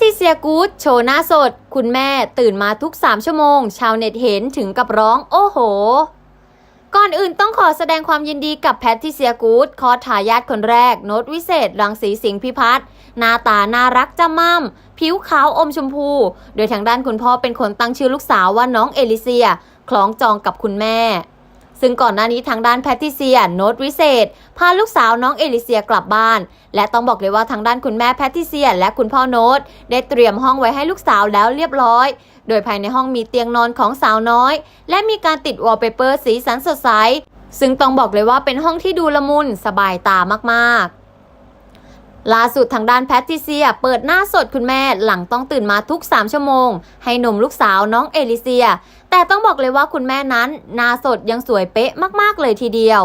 ทริเซียกูดโชว์หน้าสด คุณแม่ตื่นมาทุก 3 ชั่วโมง ชาวเน็ตเห็นถึงกับร้องโอ้โห ก่อนอื่นต้องขอแสดงความยินดีกับแพทริเซียกูดคอทายาทคนแรก โน้ตวิเศษรังสีสิงห์พิพัฒน์หน้าตาน่ารักจำม่ำผิวขาวอมชมพู โดยทางด้านคุณพ่อเป็นคนตั้งชื่อลูกสาวว่าน้องเอลิเซีย คล้องจองกับคุณแม่ ซึ่งก่อนหน้านี้ทางด้านแพทติเซียโน้ตวิเศษ พาลูกสาวน้องเอลิเซียกลับบ้าน และต้องบอกเลยว่าทางด้านคุณแม่แพทติเซียและคุณพ่อโน้ตได้เตรียมห้องไว้ให้ลูกสาวแล้วเรียบร้อย โดยภายในห้องมีเตียงนอนของสาวน้อย และมีการติดวอลเปเปอร์สีสันสดใส ซึ่งต้องบอกเลยว่าเป็นห้องที่ดูละมุนสบายตามากๆ ล่าสุดทางด้านแพทริเซีย เปิดหน้าสดคุณแม่หลังต้องตื่นมาทุก 3 ชั่วโมง ให้นมลูกสาวน้องเอลิเซีย แต่ต้องบอกเลยว่าคุณแม่นั้นหน้าสดยังสวยเป๊ะมากๆเลยทีเดียว